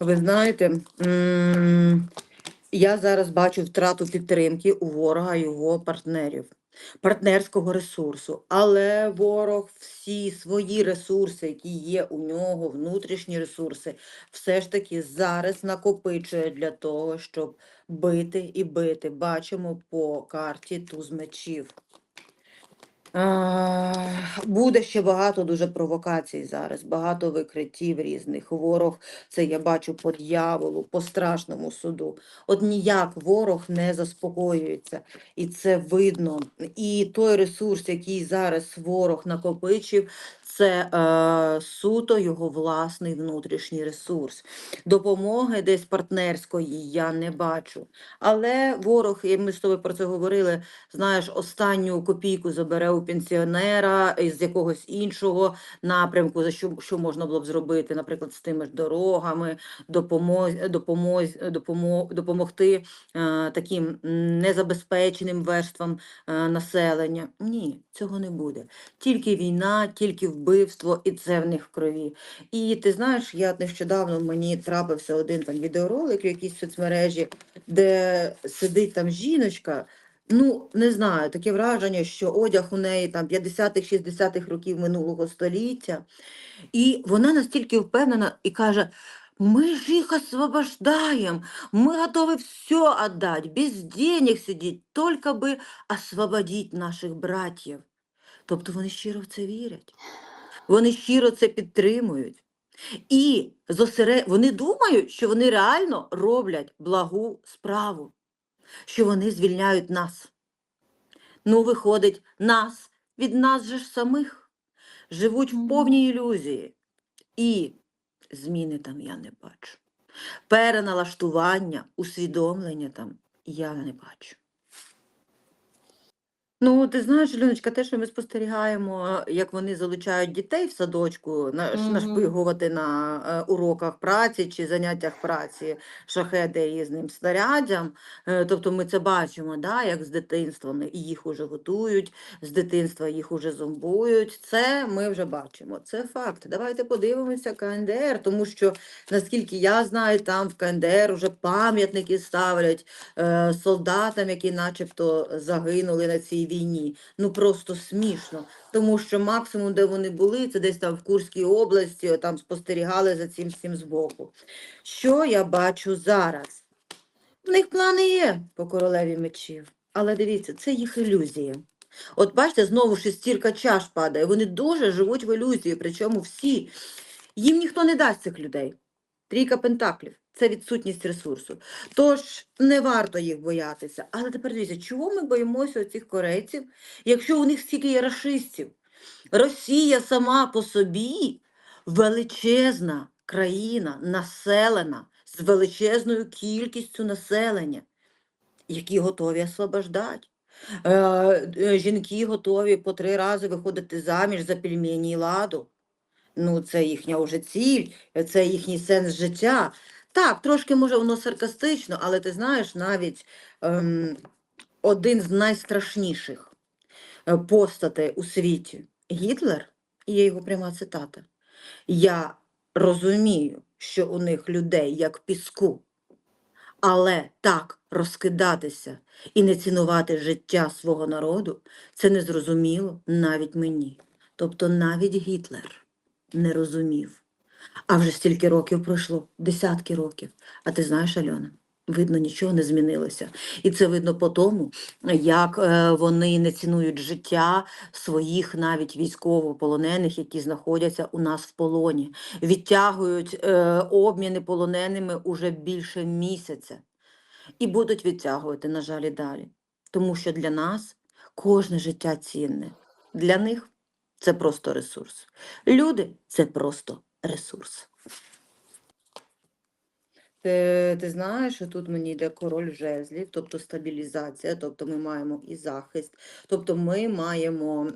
Ви знаєте, я зараз бачу втрату підтримки у ворога і його партнерів, партнерського ресурсу. Але ворог всі свої ресурси, які є у нього, внутрішні ресурси, все ж таки зараз накопичує для того, щоб бити і бити. Бачимо по карті туз мечів. Буде ще багато дуже провокацій зараз, багато викриттів різних. Ворог, це я бачу по дьяволу, по страшному суду. От ніяк ворог не заспокоюється, і це видно. І той ресурс, який зараз ворог накопичив, це е, суто його власний внутрішній ресурс. Допомоги десь партнерської я не бачу. Але ворог, і ми з тобою про це говорили, знаєш, останню копійку забере у пенсіонера з якогось іншого напрямку, за що, що можна було б зробити, наприклад, з тими ж дорогами, допомоз, допомоз, допомо, допомогти е, таким незабезпеченим верствам е, населення. Ні, цього не буде. Тільки війна, тільки вбивство, і це в них в крові. І ти знаєш, я нещодавно мені трапився один там відеоролик в якійсь соцмережі, де сидить там жіночка. Ну, не знаю, таке враження, що одяг у неї там 50-х, 60-х років минулого століття. І вона настільки впевнена і каже: ми ж їх освобождаємо, ми готові все віддати, без денег сидіти, тільки би освободити наших братів. Тобто вони щиро в це вірять, вони щиро це підтримують. І зосере... вони думають, що вони реально роблять благу справу що вони звільняють нас. Ну, виходить, нас від нас же ж самих живуть в повній ілюзії. І зміни там я не бачу. Переналаштування, усвідомлення там я не бачу. Ну, ти знаєш, Людочка, те, що ми спостерігаємо, як вони залучають дітей в садочку, на, Мгм. нашпигувати на е, уроках праці чи заняттях праці шахеди різним снарядям. Е, тобто ми це бачимо, да, як з дитинства вони їх уже готують, з дитинства їх уже зомбують. Це ми вже бачимо. Це факт. Давайте подивимося КНДР, тому що, наскільки я знаю, там в КНДР вже пам'ятники ставлять е, солдатам, які начебто загинули на цій війні. Ну просто смішно. Тому що максимум, де вони були, це десь там в Курській області, там спостерігали за цим всім збоку. Що я бачу зараз? В них плани є по королеві мечів, але дивіться, це їх ілюзія. От бачите, знову шестірка чаш падає. Вони дуже живуть в ілюзії, причому всі. Їм ніхто не дасть цих людей. Трійка пентаклів це відсутність ресурсу. Тож не варто їх боятися. Але тепер дивіться, чого ми боїмося цих корейців, якщо у них стільки є рашистів? Росія сама по собі величезна країна, населена з величезною кількістю населення, які готові освобождати. Е, е, Жінки готові по три рази виходити заміж за пельмені і ладу. Ну, це їхня вже ціль, це їхній сенс життя. Так, трошки може воно саркастично, але ти знаєш, навіть ем, один з найстрашніших е, постатей у світі Гітлер, і є його пряма цитата. Я розумію, що у них людей як піску, але так розкидатися і не цінувати життя свого народу це незрозуміло навіть мені. Тобто навіть Гітлер не розумів. А вже стільки років пройшло, десятки років. А ти знаєш, Альона, видно, нічого не змінилося. І це видно по тому, як е, вони не цінують життя своїх навіть військовополонених, які знаходяться у нас в полоні. Відтягують е, обміни полоненими уже більше місяця. І будуть відтягувати, на жаль, і далі. Тому що для нас кожне життя цінне. Для них це просто ресурс. Люди це просто ресурс. Ти, ти знаєш, що тут мені йде король жезлів, тобто стабілізація, тобто ми маємо і захист, тобто ми маємо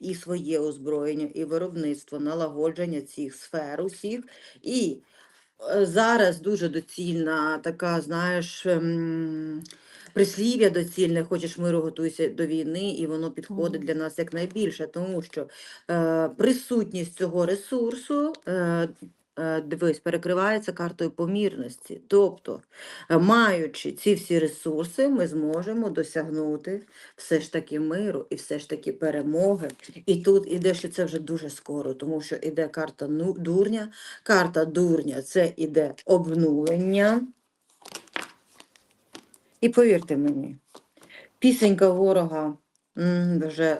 і своє озброєння, і виробництво, налагодження цих сфер усіх. І е, зараз дуже доцільна така, знаєш, ем, прислів'я доцільне, хочеш миру, готуйся до війни, і воно підходить для нас якнайбільше, тому що е, присутність цього ресурсу е, е, дивись, перекривається картою помірності. Тобто, е, маючи ці всі ресурси, ми зможемо досягнути все ж таки миру і все ж таки перемоги. І тут іде, що це вже дуже скоро, тому що іде карта ну, дурня. Карта дурня це іде обнулення. І повірте мені, пісенька ворога вже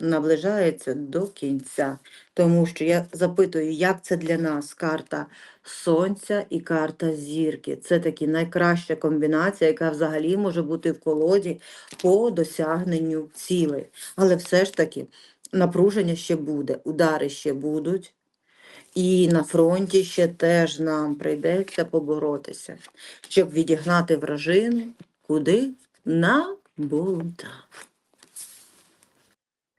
наближається до кінця, тому що я запитую, як це для нас карта Сонця і карта зірки. Це таки найкраща комбінація, яка взагалі може бути в колоді по досягненню цілей. Але все ж таки напруження ще буде, удари ще будуть. І на фронті ще теж нам прийдеться поборотися, щоб відігнати вражину куди? На болота.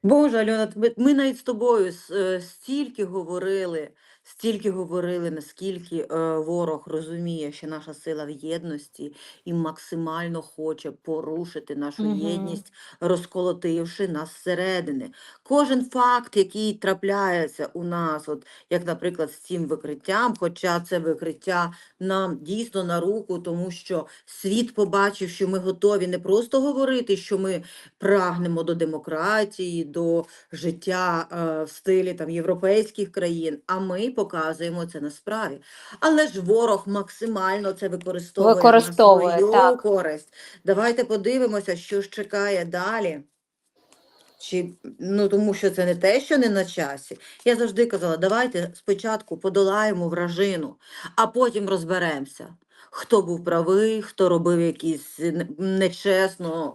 Боже, Альона, ми навіть з тобою е, стільки говорили, стільки говорили, наскільки е, ворог розуміє, що наша сила в єдності і максимально хоче порушити нашу Мгм. єдність, розколотивши нас зсередини. Кожен факт, який трапляється у нас, от як, наприклад, з цим викриттям, хоча це викриття нам дійсно на руку, тому що світ побачив, що ми готові не просто говорити, що ми прагнемо до демократії, до життя е, в стилі там європейських країн, а ми показуємо це на справі. Але ж ворог максимально це використовує, Використовує, на свою так. користь. Давайте подивимося, що ж чекає далі. Чи, ну, тому що це не те, що не на часі. Я завжди казала, давайте спочатку подолаємо вражину, а потім розберемося, хто був правий, хто робив якісь не- нечесно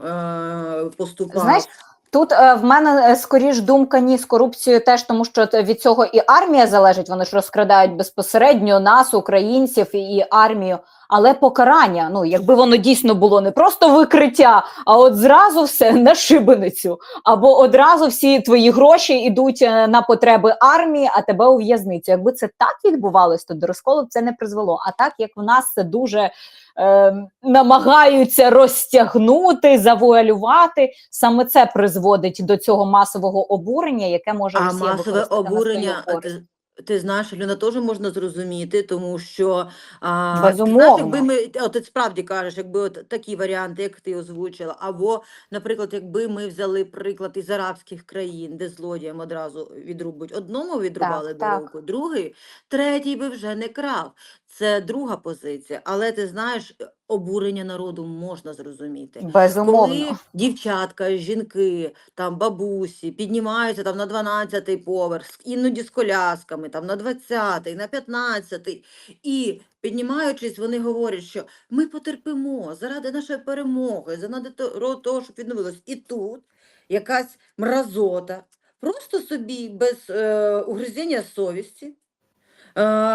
е, поступав. Знаєш, тут е, в мене е, скоріш думка ні з корупцією теж, тому що від цього і армія залежить. Вони ж розкрадають безпосередньо нас, українців і, і армію. Але покарання, ну якби воно дійсно було не просто викриття, а от зразу все на шибеницю, або одразу всі твої гроші йдуть е, на потреби армії, а тебе у в'язницю. Якби це так відбувалось, то до розколу б це не призвело. А так як в нас це дуже е, намагаються розтягнути, завуалювати, саме це призводить до цього масового обурення, яке може А масове обурення, користь. Ти, знаєш, Люна, теж можна зрозуміти, тому що а, Безумовно. знаєш, якби ми, от ти справді кажеш, якби от такі варіанти, як ти озвучила, або, наприклад, якби ми взяли приклад із арабських країн, де злодіям одразу відрубують одному відрубали так. руку, другий, третій би вже не крав. Це друга позиція. Але ти знаєш, обурення народу можна зрозуміти. Безумовно. Коли дівчатка, жінки, там бабусі піднімаються там на 12-й поверх, іноді з колясками, там на 20-й, на 15-й, і піднімаючись, вони говорять, що ми потерпимо заради нашої перемоги, заради того, щоб відновилось. І тут якась мразота, просто собі без е, угризіння совісті, е,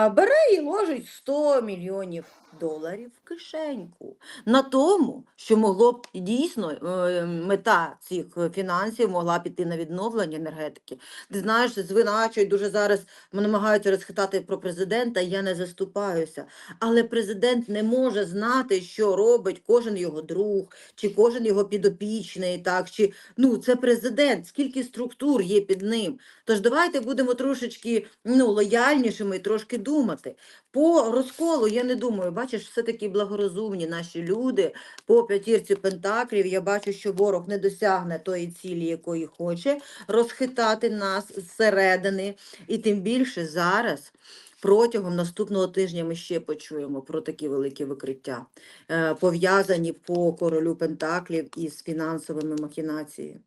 бере і ложить 100 мільйонів доларів в кишеньку на тому, що могло б дійсно е, мета цих фінансів могла піти на відновлення енергетики. Ти знаєш, звиначують дуже зараз намагаються розхитати про президента. Я не заступаюся, але президент не може знати, що робить кожен його друг, чи кожен його підопічний, так чи ну це президент, скільки структур є під ним. Тож давайте будемо трошечки ну, лояльнішими і трошки думати. По розколу я не думаю, бачиш, все-таки благорозумні наші люди. По п'ятірці пентаклів я бачу, що ворог не досягне тої цілі, якої хоче, розхитати нас зсередини. І тим більше зараз. Протягом наступного тижня ми ще почуємо про такі великі викриття, е, пов'язані по королю Пентаклів із фінансовими махінаціями,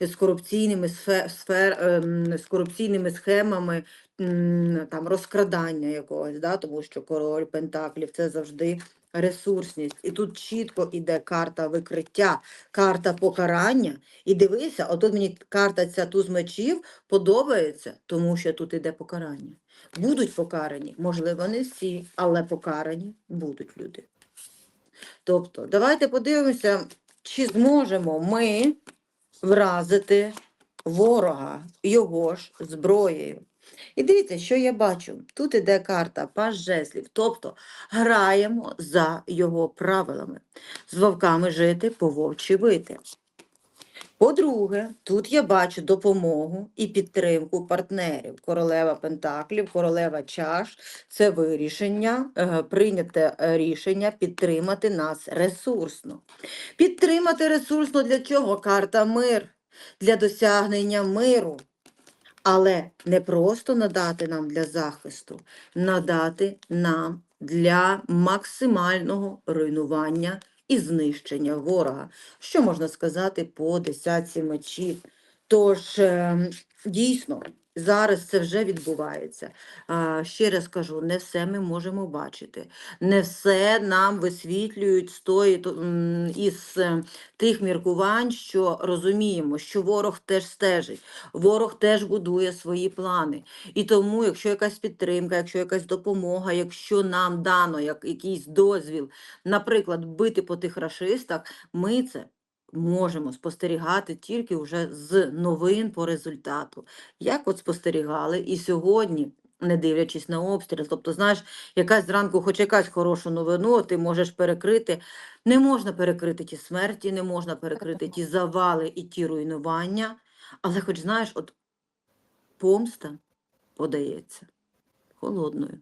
з корупційними сфе- сфер, ем, з корупційними схемами там розкрадання якогось, да, тому що король Пентаклів це завжди ресурсність. І тут чітко іде карта викриття, карта покарання. І дивися, отут мені карта ця туз мечів подобається, тому що тут іде покарання. Будуть покарані, можливо, не всі, але покарані будуть люди. Тобто, давайте подивимося, чи зможемо ми вразити ворога його ж зброєю. І дивіться, що я бачу. Тут іде карта паж жезлів, тобто граємо за його правилами. З вовками жити, по вовчі бити. По-друге, тут я бачу допомогу і підтримку партнерів. Королева Пентаклів, королева чаш це вирішення, е, прийняте рішення підтримати нас ресурсно. Підтримати ресурсно для чого? Карта мир, для досягнення миру. Але не просто надати нам для захисту, надати нам для максимального руйнування і знищення ворога. Що можна сказати по десятці мечів? Тож, ем, дійсно, зараз це вже відбувається. Ще раз кажу, не все ми можемо бачити, не все нам висвітлюють з тої, із е, тих міркувань, що розуміємо, що ворог теж стежить, ворог теж будує свої плани. І тому, якщо якась підтримка, якщо якась допомога, якщо нам дано як, якийсь дозвіл, наприклад, бити по тих рашистах, ми це можемо спостерігати тільки вже з новин по результату. Як от спостерігали і сьогодні. Не дивлячись на обстріл, тобто, знаєш, якась зранку, хоч якась хорошу новину, ти можеш перекрити. Не можна перекрити ті смерті, не можна перекрити ті завали і ті руйнування, але хоч знаєш, от помста подається холодною.